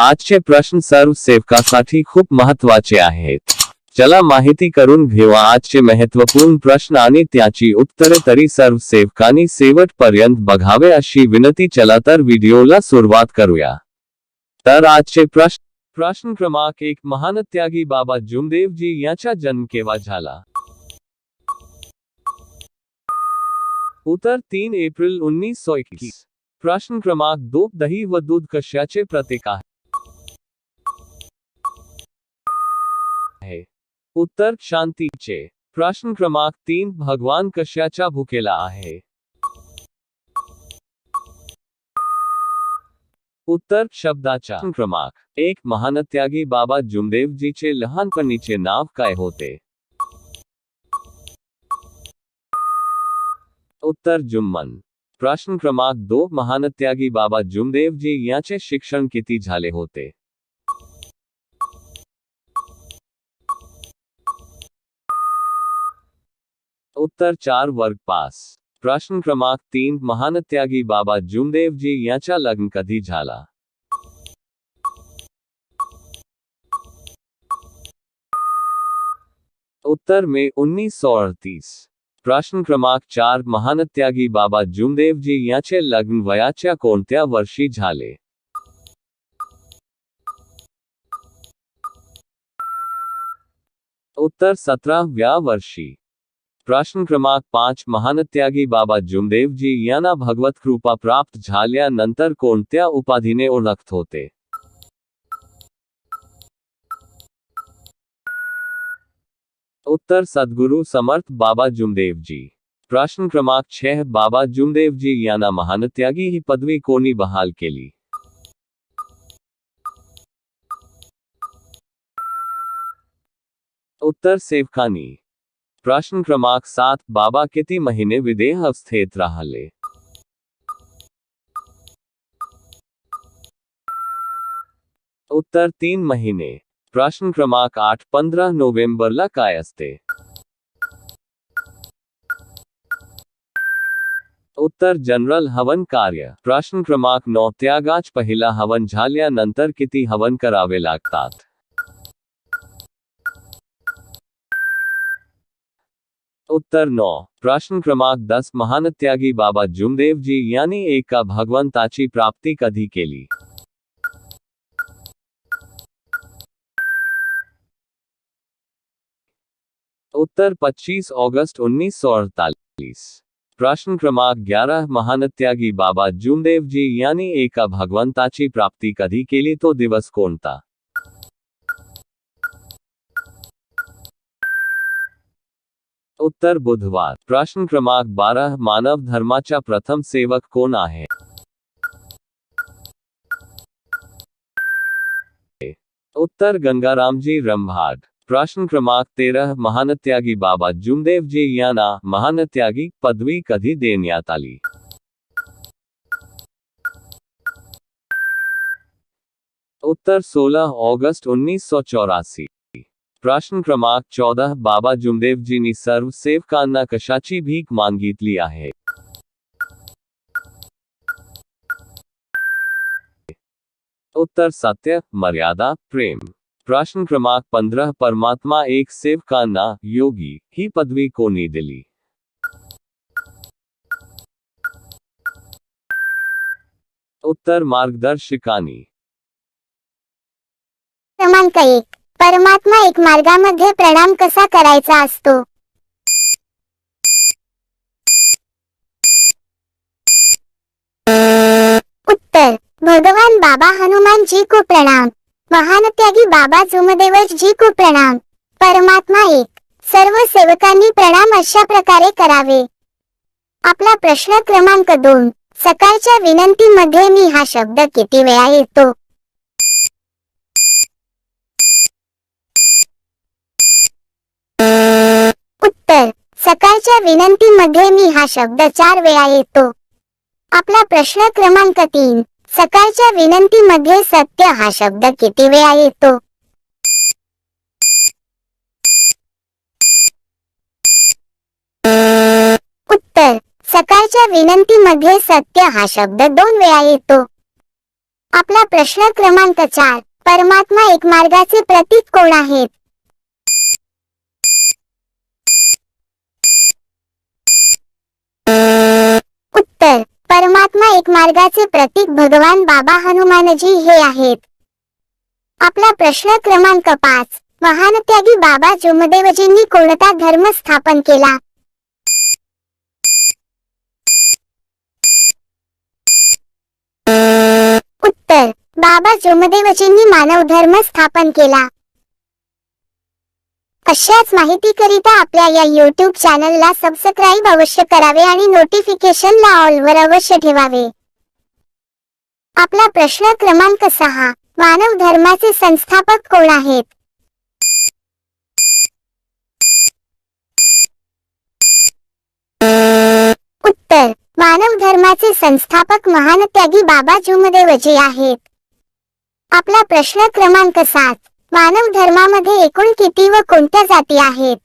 आजचे प्रश्न सर्व सेवकासाठी खूप महत्वाचे आहेत. चला माहिती करून घेऊया आजचे महत्वपूर्ण प्रश्न आणि त्याची उत्तरे तरी सर्व सेवकांनी शेवटपर्यंत बघावे अशी विनंती. चला तर व्हिडिओला सुरुवात करूया. तर आजचे प्रश्न प्रश्न क्रमांक एक महान त्यागी बाबा जुमदेवजी यांचा जन्म केव्हा झाला? उत्तर, तीन एप्रिल उन्नीस सौ इक्कीस प्रश्न क्रमांक दो, दही व दूध कशाचे प्रतीक आहे? उत्तर शांतीचे प्रश्न क्रमांक तीन, भगवान कशाच्या भुकेला आहे? उत्तर शब्दाच्या. क्रमांक एक, महानत्यागी बाबा जुमदेवजीचे लहानपणीचे नाव काय होते? उत्तर जुम्मन. प्रश्न क्रमांक दो, महानत्यागी बाबा जुमदेवजी यांचे शिक्षण किती झाले होते? उत्तर चार वर्ग पास। प्रश्न क्रमांक तीन, महानत्यागी बाबा जुमदेवजी यांचा लग्न कधी झाला? उत्तर में उन्नीस सौ अडतीस। प्रश्न क्रमांक चार, महानत्यागी बाबा जुमदेवजी यांचे लग्न वयाच्या कोणत्या वर्षी झाले? उत्तर सतराव्या वर्षी। प्रश्न क्रमांक पाच, महानत्यागी बाबा जुमदेवजी यांना भगवत कृपा प्राप्त झाल्यानंतर कोणत्या उपाधीने ओळखत होते? उत्तर, सद्गुरु समर्थ बाबा जुमदेवजी प्रश्न क्रमांक छह बाबा जुमदेवजी यांना महानत्यागी ही पदवी कोणी बहाल केली? उत्तर, सेवकानी. प्रश्न क्रमांक सात, बाबा किती महिने विदेह अवस्थेत राहिले? उत्तर, तीन महिने. प्रश्न क्रमांक आठ, पंधरा नोव्हेंबरला काय असते? उत्तर, जनरल हवन कार्य. प्रश्न क्रमांक नौ त्यागाच पहिला हवन झाल्यानंतर किती हवन करावे लागतात? उत्तर नौ। प्रश्न क्रमांक दस, महानत्यागी बाबा जुमदेव जी यांनी एका भगवंताची प्राप्ती कधी केली उत्तर 25 अगस्त उन्नीस सौ अड़तालीस। प्रश्न क्रमांक 11 महानत्यागी बाबा जुमदेव जुमदेवजी, यांनी एका भगवंताची प्राप्ती कधी केली तो दिवस कोणता उत्तर बुधवार, प्रश्न क्रमांक 12 मानव धर्माचा प्रथम सेवक कोण आहे? उत्तर गंगारामजी रंभाट प्रश्न क्रमांक तेरह, महानत्यागी बाबा जुमदेवजी यांना महानत्यागी पदवी कधी देण्यात आली? उत्तर 16 अगस्त उन्नीस सौ चौरासी प्रश्न क्रमांक चौदह, बाबा जुमदेवजींनी सर्व सेवकांना कशाची भीक मागितली आहे उत्तर सत्य, मर्यादा, प्रेम। प्रश्न क्रमांक पंद्रह, परमात्मा एक सेव सेवकांना, योगी, ही पदवी कोणी दिली? उत्तर मार्गदर्शकानी। क्रमांक एक. परमात्मा एक मार्गामध्ये प्रणाम कसा करायचा असतो? उत्तर भगवान बाबा हनुमान जी को प्रणाम. महानत्यागी बाबा जुमदेवर जी को प्रणाम. परमात्मा एक सर्व सेवकांनी प्रणाम अशा प्रकारे करावे. आपला प्रश्न क्रमांक दोन सकाळच्या विनंतीमध्ये मी हा शब्द किती वेळा येतो उत्तर सकाळच्या विनंतीमध्ये मी हा शब्द चार वेळा येतो. आपला प्रश्न क्रमांक तीन. सकाळच्या विनंतीमध्ये सत्य हा शब्द किती वेळा येतो? उत्तर. सकाळच्या विनंतीमध्ये सत्य हा शब्द दोन वेळा येतो. आपला प्रश्न क्रमांक चार. परमात्मा एक मार्गाचे प्रतीक कोण आहेत? उत्तर. परमात्मा एक मार्गाचे प्रतीक भगवान बाबा हनुमानजी हे आहेत. आपला प्रश्न क्रमांक पाच. महानत्यागी बाबा जोमदेवजींनी कोणता धर्म स्थापन केला? उत्तर. बाबा जोमदेवजींनी मानव धर्म स्थापन केला. अशाच माहितीकरिता आपल्या या युट्यूब चॅनलला सबस्क्राईब अवश्य करावे आणि नोटिफिकेशनला ऑलवर अवश्य ठेवावे. आपला प्रश्न क्रमांक सहा मानव धर्माचे संस्थापक कोण आहेत? उत्तर मानव धर्माचे संस्थापक महान त्यागी बाबा जुमदेवजी आहेत. आपला प्रश्न क्रमांक सात मानव धर्मामध्ये एकूण किती व कोणत्या जाती आहेत?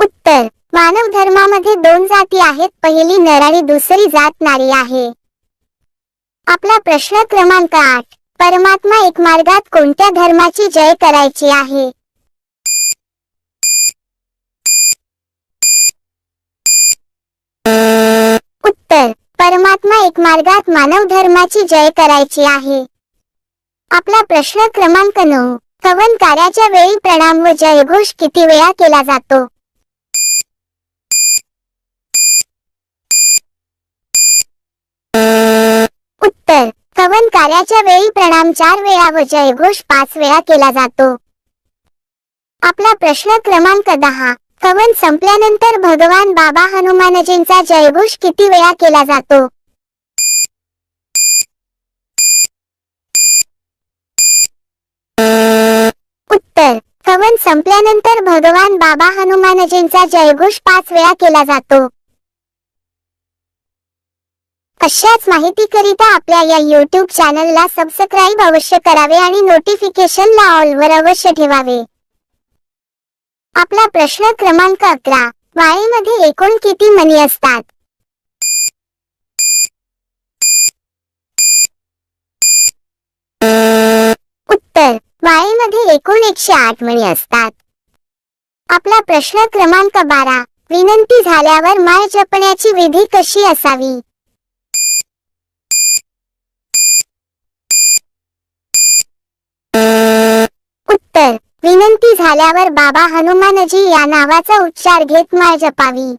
उत्तर. मानव धर्मामध्ये दोन जाती आहेत. पहिली नर आणि दुसरी जात नारी आहे. आपला प्रश्न क्रमांक आठ. परमात्मा एक मार्गात कोणत्या धर्माची जय करायची आहे? उत्तर. परमात्मा एक मार्गात मानव धर्माची जय करायची आहे. आपला प्रश्न क्रमांक नऊ. कवन कार्याच्या वेळी प्रणाम व जयघोष किती वेळा केला जातो? उत्तर. कवन कार्याच्या वेळी प्रणाम चार वेळा व जयघोष पाच वेळा केला जातो. आपला प्रश्न क्रमांक दहा. कवन संपल्यानंतर भगवान बाबा हनुमानजींचा जयघोष किती वेळा केला जातो? उत्तर कवन संपल्यानंतर भगवान बाबा हनुमानजींचा जयघोष पाच वेळा केला जातो. अशाच माहितीकरिता आपल्या या यूट्यूब चॅनलला सबस्क्राईब अवश्य करावे आणि नोटिफिकेशनला ऑलवर अवश्य ठेवावे. आपला प्रश्न क्रमांक अकरा. वाळीमध्ये एकूण किती मणी असतात? उत्तर. वाळीमध्ये एकूण एकशे आठ मणी असतात. आपला प्रश्न क्रमांक बारा. विनंती झाल्यावर माय जपण्याची विधी कशी असावी उत्तर विनंती झाल्यावर बाबा हनुमानजी या नावाचा उच्चार घेत माळ जपावी.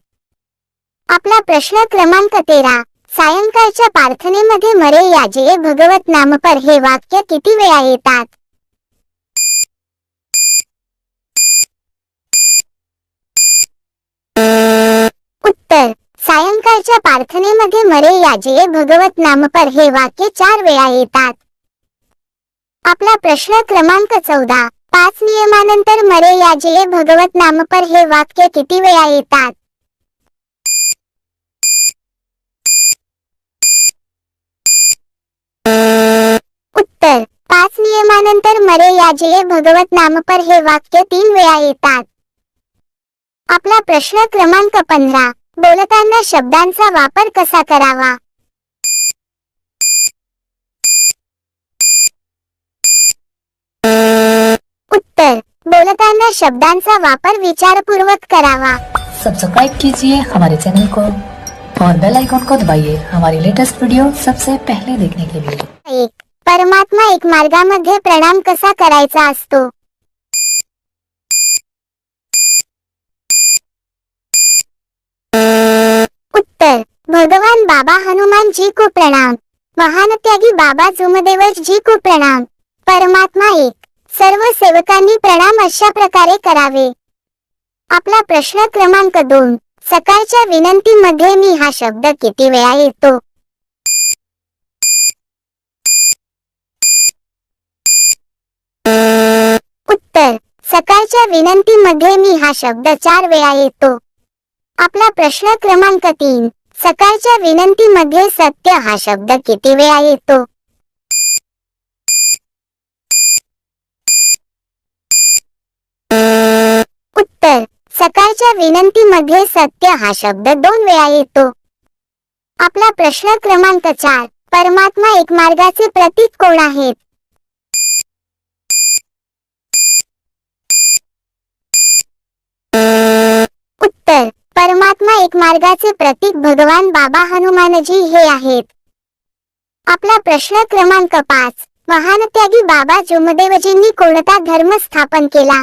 आपला प्रश्न क्रमांक तेरा. सायंकाळच्या प्रार्थनेमध्ये मरे याजे भगवत नामपर हे वाक्य किती वेळा येतात? उत्तर. सायंकाळच्या प्रार्थनेमध्ये मरे याजे भगवत नामपर हे वाक्य चार वेळा येतात. आपला प्रश्न क्रमांक चौदा. पाच नियमानंतर मरे याजे भगवत नामपर हे वाक्य किती वेळा येतात? उत्तर पाच नियमानंतर मरे याजे भगवत नामपर हे वाक्य तीन वेळा येतात. आपला प्रश्न क्रमांक पंधरा बोलताना शब्दांचा वापर कसा करावा? उत्तर. बोलताना शब्दांचा वापर विचारपूर्वक करावा. सब्सक्राइब कीजिए हमारे चैनल को और बेल आइकॉन को दबाइए हमारी लेटेस्ट वीडियो सबसे पहले देखने के लिए. एक. परमात्मा एक मार्गामध्ये प्रणाम कसा करायचा असतो? उत्तर. भगवान बाबा हनुमान जी को प्रणाम. महान त्यागी बाबा जुमदेवर जी को प्रणाम. परमात्मा एक. सर्व सेवकांनी प्रणाम अशा प्रकारे करावे. आपला प्रश्न क्रमांक दोन. सकाळच्या विनंतीमध्ये मी हा शब्द किती वेळा येतो? उत्तर. सकाळच्या विनंतीमध्ये मी हा शब्द चार वेळा येतो. आपला प्रश्न क्रमांक तीन. सकाळच्या विनंतीमध्ये सत्य हा शब्द किती वेळा येतो उत्तर सकाळच्या विनंतीमध्ये सत्य हा शब्द दोन वेळा येतो. आपला प्रश्न क्रमांक चार परमात्मा एक मार्गाचे प्रतीक कोण आहेत? उत्तर परमात्मा एक मार्गाचे प्रतीक भगवान बाबा हनुमानजी हे आहेत. आपला प्रश्न क्रमांक पाच महानत्यागी बाबा जोमदेवजींनी कोणता धर्म स्थापन केला?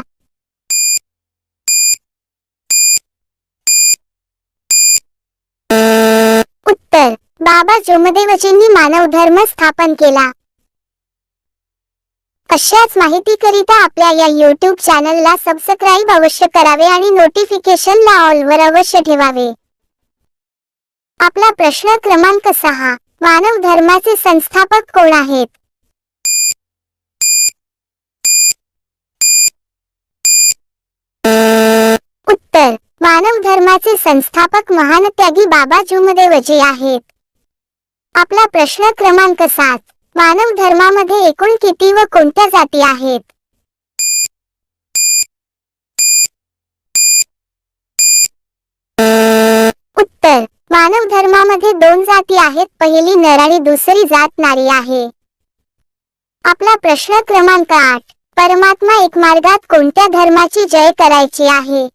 उत्तर. बाबा जोमदेवजींनी मानव धर्म स्थापन केला. अशाच माहितीकरिता आपल्या या युट्यूब चॅनलला सबस्क्राईब अवश्य करावे आणि नोटिफिकेशनला ऑलवर अवश्य ठेवावे. आपला प्रश्न क्रमांक सहा. मानव धर्माचे संस्थापक कोण आहेत? उत्तर. मानव धर्माचे संस्थापक महान त्यागी बाबा जुमदेवजी आहेत. आपला प्रश्न क्रमांक सात. मानव धर्मामध्ये एकूण किती व कोणत्या जाती आहेत? उत्तर. मानव धर्मामध्ये दोन जाती आहेत. पहिली नर आणि दुसरी जात नारी आहे. आपला प्रश्न क्रमांक आठ. परमात्मा एक मार्गात कोणत्या धर्माची जय करायची आहे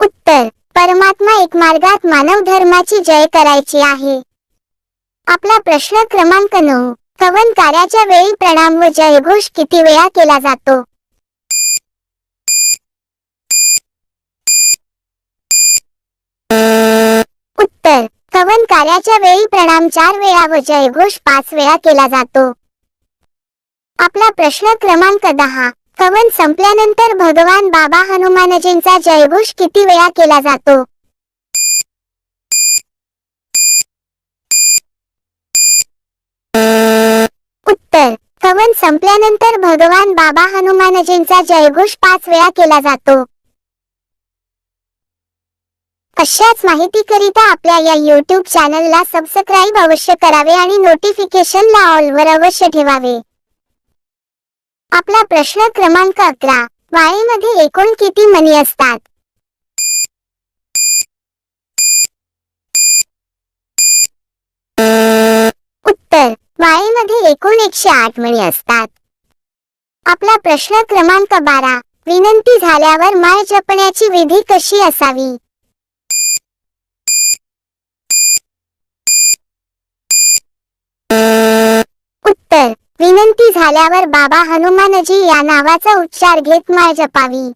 उत्तर मार्गात मानव धर्माची जय करायची आहे. आपला प्रश्न क्रमांक नऊ. कवन कार्याच्या वेळी प्रणाम व जयघोष किती वेळा केला जातो? उत्तर. कवन कार्याच्या वेळी प्रणाम चार वेळा व जयघोष पाच वेळा केला जातो. आपला प्रश्न क्रमांक दहा. कवन संपल्यानंतर भगवान बाबा हनुमानजींचा जयघोष किती वेळा केला जातो उत्तर कवन संपल्यानंतर भगवान बाबा हनुमानजींचा जयघोष पाच वेळा केला जातो. अशाच माहितीकरिता आपल्या या यूट्यूब चॅनलला सबस्क्राईब अवश्य करावे आणि नोटिफिकेशनला ऑलवर अवश्य ठेवावे. आपला प्रश्न क्रमांक अकरा वाळेमध्ये एकूण किती मनी असतात? उत्तर वाळीमध्ये एकूण एकशे आठ मणी असतात. आपला प्रश्न क्रमांक बारा विनंती झाल्यावर माळ जपण्याची विधी कशी असावी? उत्तर विनंती झाल्यावर बाबा हनुमानजी या नावाचा उच्चार घेत माळ जपावी.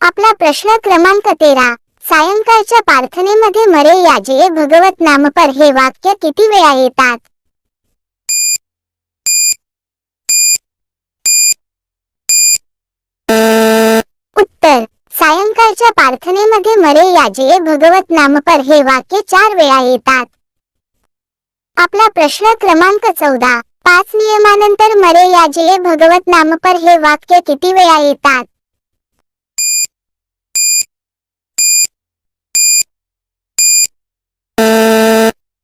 आपला प्रश्न क्रमांक तेरा सायंकाळच्या प्रार्थनेमध्ये मरे याजे भगवत नामपर हे वाक्य किती वेळा येतात उत्तर सायंकाळच्या प्रार्थनेमध्ये मरे याजे भगवत नामपर हे वाक्य चार वेळा येतात. आपला प्रश्न क्रमांक चौदा. पाच नियमानंतर मरे याजे भगवत नामपर हे वाक्य किती वेळा येतात?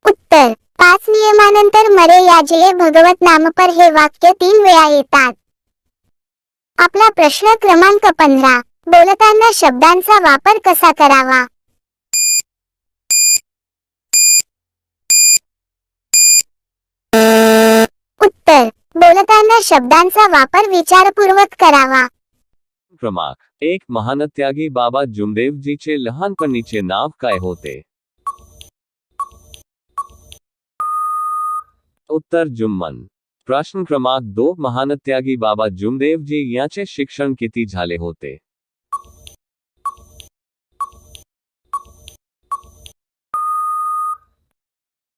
उत्तर. पाच नियमानंतर मरे याजे भगवत नामपर हे वाक्य तीन वेळा येतात. आपला प्रश्न क्रमांक पंधरा. बोलताना शब्दांचा वापर कसा करावा? उत्तर, बोलताना शब्दांचा वापर विचारपूर्वक करावा. क्रमांक एक महानत्यागी बाबा जुमदेवजीचे लहानपणीचे नाव काय होते? उत्तर जुम्मन. प्रश्न क्रमांक दो, महानत्यागी बाबा जुमदेवजी यांचे शिक्षण किती झाले होते?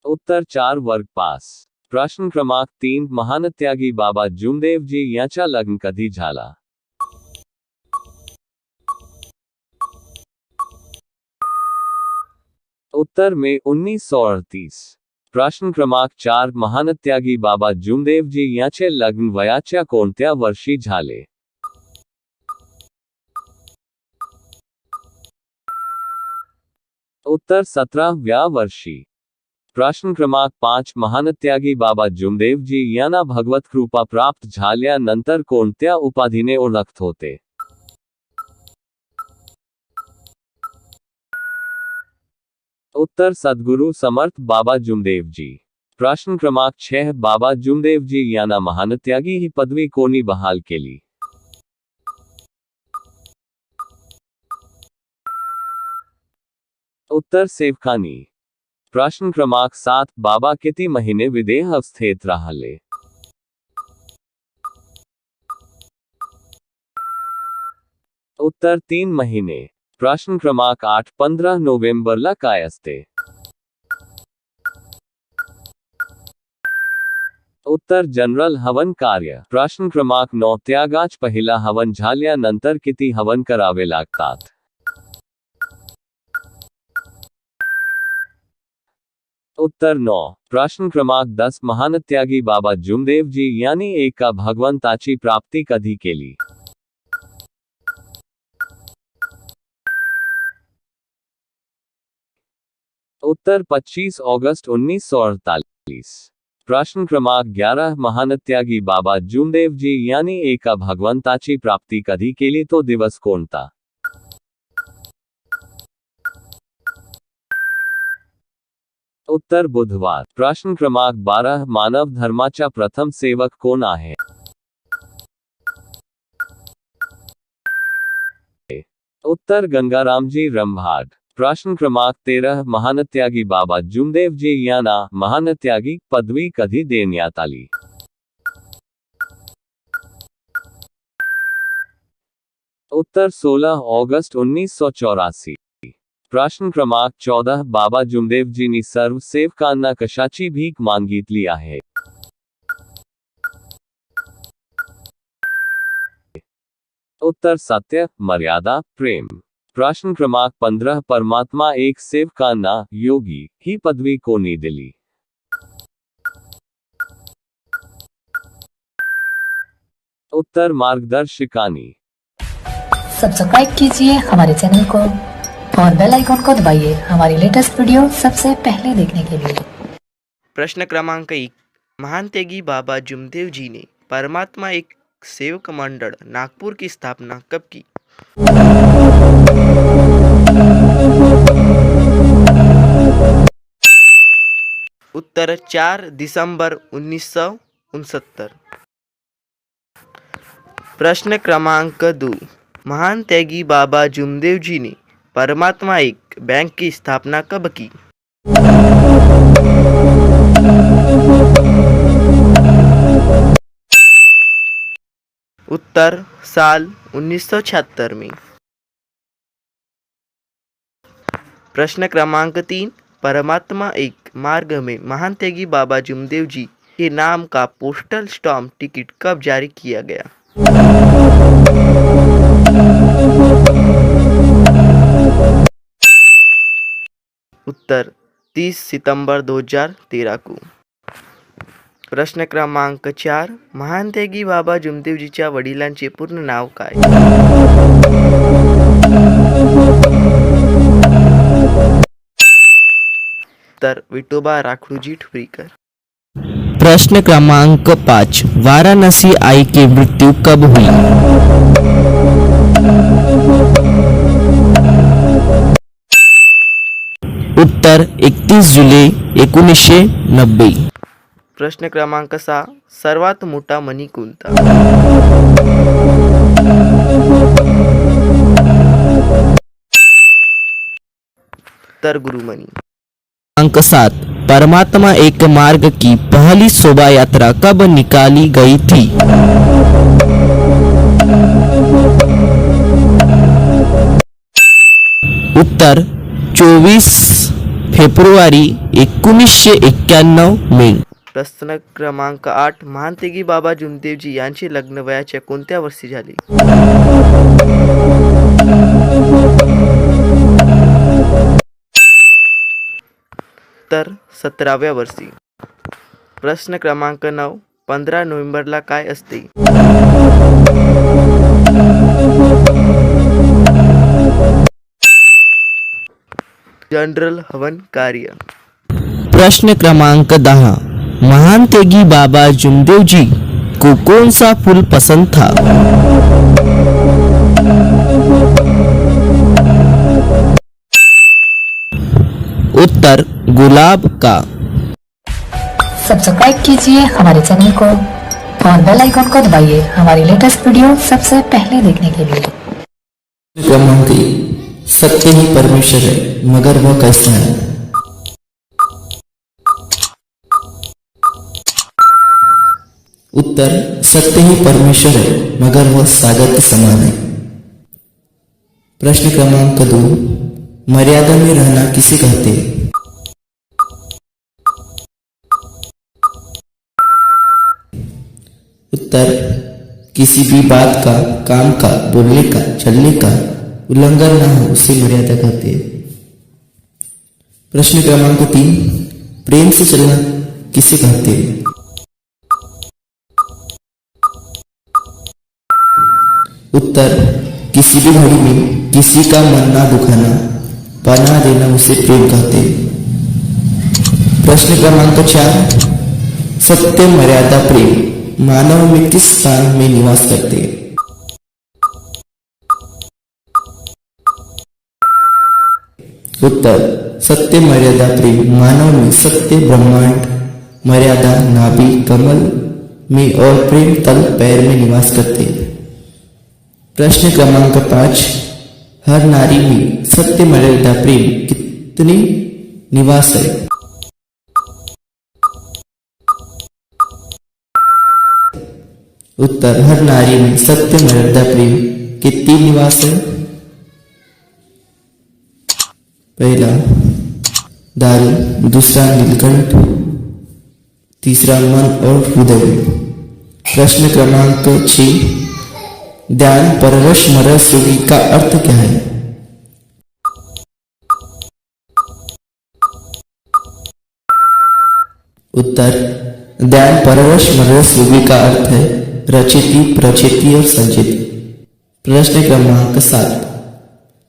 उत्तर चार वर्ग पास। प्रश्न क्रमांक तीन, महानत्यागी बाबा जुमदेवजी यांचा लग्न कधी झाला? उत्तर में उन्नीस सौ अड़तीस। प्रश्न क्रमांक चार, महानत्यागी बाबा जुमदेवजी यांचे लग्न वयाच्या कोणत्या वर्षी झाले? उत्तर सतराव्या वर्षी। प्रश्न क्रमांक पाच, महानत्यागी बाबा जुमदेवजी यांना भगवत कृपा प्राप्त झाल्यानंतर कोणत्या उपाधीने ओळखत होते? उत्तर, सद्गुरु समर्थ बाबा जुमदेवजी. प्रश्न क्रमांक छह बाबा जुमदेव जुमदेवजी यांना महानत्यागी ही पदवी कोणी बहाल केली? उत्तर, सेवकानी. प्रश्न क्रमांक सात, बाबा किती महिने विदेह अवस्थेत राहिले? उत्तर, तीन महिने. प्रश्न क्रमांक आठ, पंधरा नोव्हेंबरला काय असते? उत्तर, जनरल हवन कार्य. प्रश्न क्रमांक नौ त्यागाच पहिला हवन झाल्यानंतर किती हवन करावे लागतात? उत्तर नौ। प्रश्न क्रमांक दस, महानत्यागी बाबा जुमदेव जी यांनी एका भगवंताची प्राप्ति कधी केली उत्तर 25 अगस्त उन्नीस सौ अड़तालीस। प्रश्न क्रमांक 11 महानत्यागी बाबा जुमदेव यांनी एका भगवंताची प्राप्ती कधी केली तो दिवस कोणता उत्तर बुधवार, प्रश्न क्रमांक बारह, मानव धर्माच्या प्रथम सेवक कोण आहे? उत्तर गंगारामजी रंभाट प्रश्न क्रमांक तेरह, महानत्यागी बाबा जुमदेवजी यांना महानत्यागी पदवी कधी देण्यात आली? उत्तर 16 अगस्त उन्नीस सौ चौरासी प्रश्न क्रमांक चौदह, बाबा जुमदेव जी ने सर्व सेवकांना कशाची भीक मागितली आहे उत्तर सत्य, मर्यादा, प्रेम। प्रश्न क्रमांक पंद्रह, परमात्मा एक सेवकांना योगी, ही पदवी कोणी दिली। उत्तर मार्गदर्शिकानी। सब्सक्राइब कीजिए हमारे चैनल को। और बेल आइकॉन को दबाइए हमारी लेटेस्ट वीडियो सबसे पहले देखने के लिए। प्रश्न क्रमांक एक महान त्यागी बाबा जुमदेव जी ने परमात्मा एक सेवक मंडल नागपुर की स्थापना कब की? उत्तर चार दिसंबर उन्नीस प्रश्न क्रमांक दो महान त्यागी बाबा जुमदेव जी ने परमात्मा एक बैंक की स्थापना कब की? उत्तर साल 1976 में। प्रश्न क्रमांक तीन, परमात्मा एक मार्ग में महान त्यागी बाबा जुमदेव जी के नाम का पोस्टल स्टॉम्प टिकट कब जारी किया गया? उत्तर 30 सितंबर 2013 को। प्रश्न क्रमांक चार महान त्यागी बाबा जुमदेवजीच्या वडिलांचे पूर्ण नाव काय? तर राखडूजी ठुरीकर प्रश्न क्रमांक पाँच, वाराणसी आई की मृत्यु कब हुई? उत्तर 31 जुलै एकोणीसशे नब्बे. प्रश्न क्रमांक सहा सर्वात मोठा मणी कोणता? तर गुरुमणी. अंक सात परमात्मा एक मार्ग की पहली शोभा यात्रा कब निकाली गई थी? उत्तर 24 फेब्रुवारी एकोणीसशे एक्क्याण्णव मे. प्रश्न क्रमांक आठ महान तेगी बाबा जुमदेवजी यांचे लग्न वयाच्या कोणत्या वर्षी झाले? तर सतराव्या वर्षी. प्रश्न क्रमांक नऊ पंधरा नोव्हेंबरला काय असते? जनरल हवन कार्य। प्रश्न क्रमांक दहा। महान तेगी बाबा जुमदेव जी को कौन सा फूल पसंद था? उत्तर गुलाब का। सब्सक्राइब कीजिए हमारे चैनल को और बेल आइकन को दबाइए हमारी लेटेस्ट वीडियो सबसे पहले देखने के लिए। सत्य ही परमेश्वर है, मगर वह कैसा है? उत्तर सत्य ही परमेश्वर है, मगर वह सागर के समान है। प्रश्न क्रमांक दो, मर्यादा में रहना किसे कहते हैं? उत्तर, किसी भी बात का, काम का, बोलने का, चलने का उल्लंघन न हो उसे मर्यादा कहते हैं प्रश्न क्रमांक तीन, प्रेम से चलना किसे कहते हैं? उत्तर, किसी भी घड़ी में किसी का मन ना दुखाना पना देना उसे प्रेम कहते हैं। प्रश्न क्रमांक चार, सत्य मर्यादा प्रेम, मानव में किस स्थान में निवास करते हैं? उत्तर सत्य मर्यादा प्रेम, मानव में सत्य, ब्रह्मांड, मर्यादा, नाभि, कमल में और प्रेम तल, पैर में निवास करते हैं। प्रश्न क्रमांक पाँच, हर नारी में सत्य मर्यादा प्रेम कितने निवास है? उत्तर, हर नारी में सत्य मर्यादा प्रेम कितनी निवास है? पहला, दारू, दूसरा नीलकंठ, तीसरा मन और हृदय। प्रश्न क्रमांक छ, ध्यान परवश का अर्थ क्या है? उत्तर, ध्यान परवश मरस योगी का अर्थ है रचिति, प्रचिति और संचिति। प्रश्न क्रमांक सात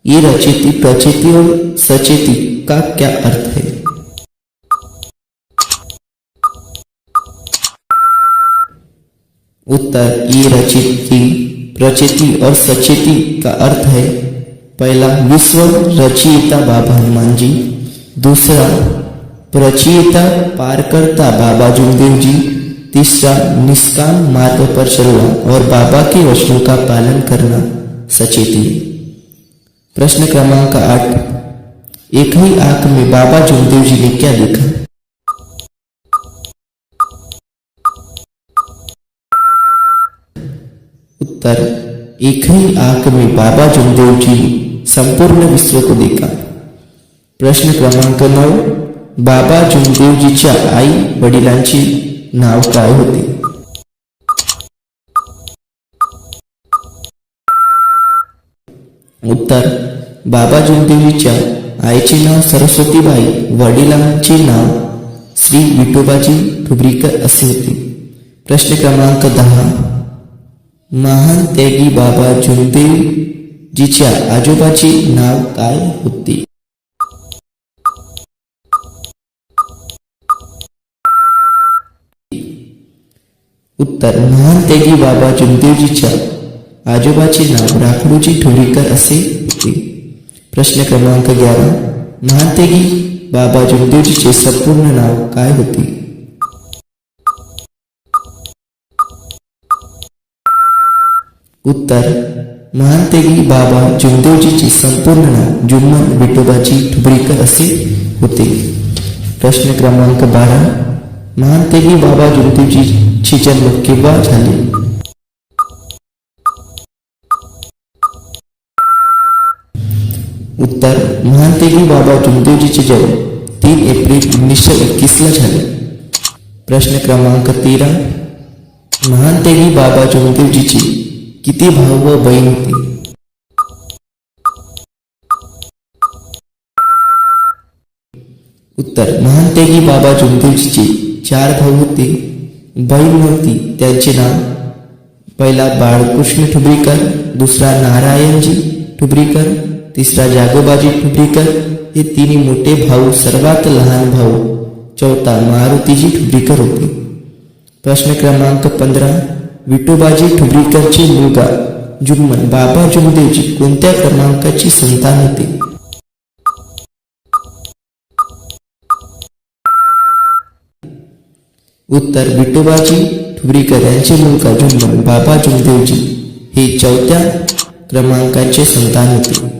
ये रचिति, प्रचिति और सचेती का क्या अर्थ है? उत्तर, ये रचिति, प्रचिति और सचेती का अर्थ है। पहला, विश्व रचयिता बाबा हनुमान जी। दूसरा, प्रचयिता पारकर्ता बाबा जुमदेव जी। तीसरा, निष्काम मार्ग पर चलना और बाबा के वचनों का पालन करना सचेती। प्रश्न क्रमांक आठ। एक ही आँख में बाबा जुमदेव जी ने क्या देखा उत्तर एक ही आँख में बाबा जुमदेव जी संपूर्ण विश्व को देखा। प्रश्न क्रमांक नौ, बाबा जुमदेव जीच्या आई वडिलांची नाव काय होते? उत्तर, बाबा जुमदेवीच्या आईचे नाव सरस्वतीबाई, वडिलांचे नाव श्री विठोबाजी ठुबरीकर असे होते. प्रश्न क्रमांक दहा. महान त्यागी बाबा जुमदेव जीच्या आजोबाचे नाव काय होते? उत्तर, महान त्यागी बाबा जुमदेवजीच्या आजोबाचे नाव राखडूजी ठोडीकर असे होते. प्रश्न क्रमांक ग्यारा. महान त्यागी बाबा जुमदेवजीचे संपूर्ण नाव काय होते? उत्तर महान तेगी बाबा जुमदेवजीचे संपूर्ण नाव जुम्मन विठोबाजी ठुबरीकर असे होते. प्रश्न क्रमांक बारा. महान तेगी बाबा जुमदेवजीची जन्म केव्हा झाले? उत्तर महान तेगी बाबा जुमदेवजीचे जन्म, तीन एप्रिल एकोणीसशे एकवीसला झाले. प्रश्न क्रमांक तेरा महान तेगी बाबा जुमदेवजीची किती भाऊ व बहीण होती? उत्तर महान तेगी बाबा जुमदेवजीचे चार भाऊ होते, बहीण नव्हती, त्यांचे नाव, पहिला बाळकृष्ण ठुबरीकर, दुसरा नारायणजी ठुबरीकर तिसरा जागोबाजी ठुबरीकर हे तिन्ही मोठे भाऊ, सर्वात लहान भाऊ, चौथा मारुतीजी ठुबरीकर होते। प्रश्न क्रमांक पंधरा विठोबाजी ठुबरीकरचे मुलगा जुम्मन बाबा जुमदेवजी कोणत्या क्रमांकाची संतान होते? उत्तर विठोबाजी ठुबरीकर यांचे मुलगा जुम्मन बाबा जुमदेवजी हे चौथ्या क्रमांकाचे संतान होते.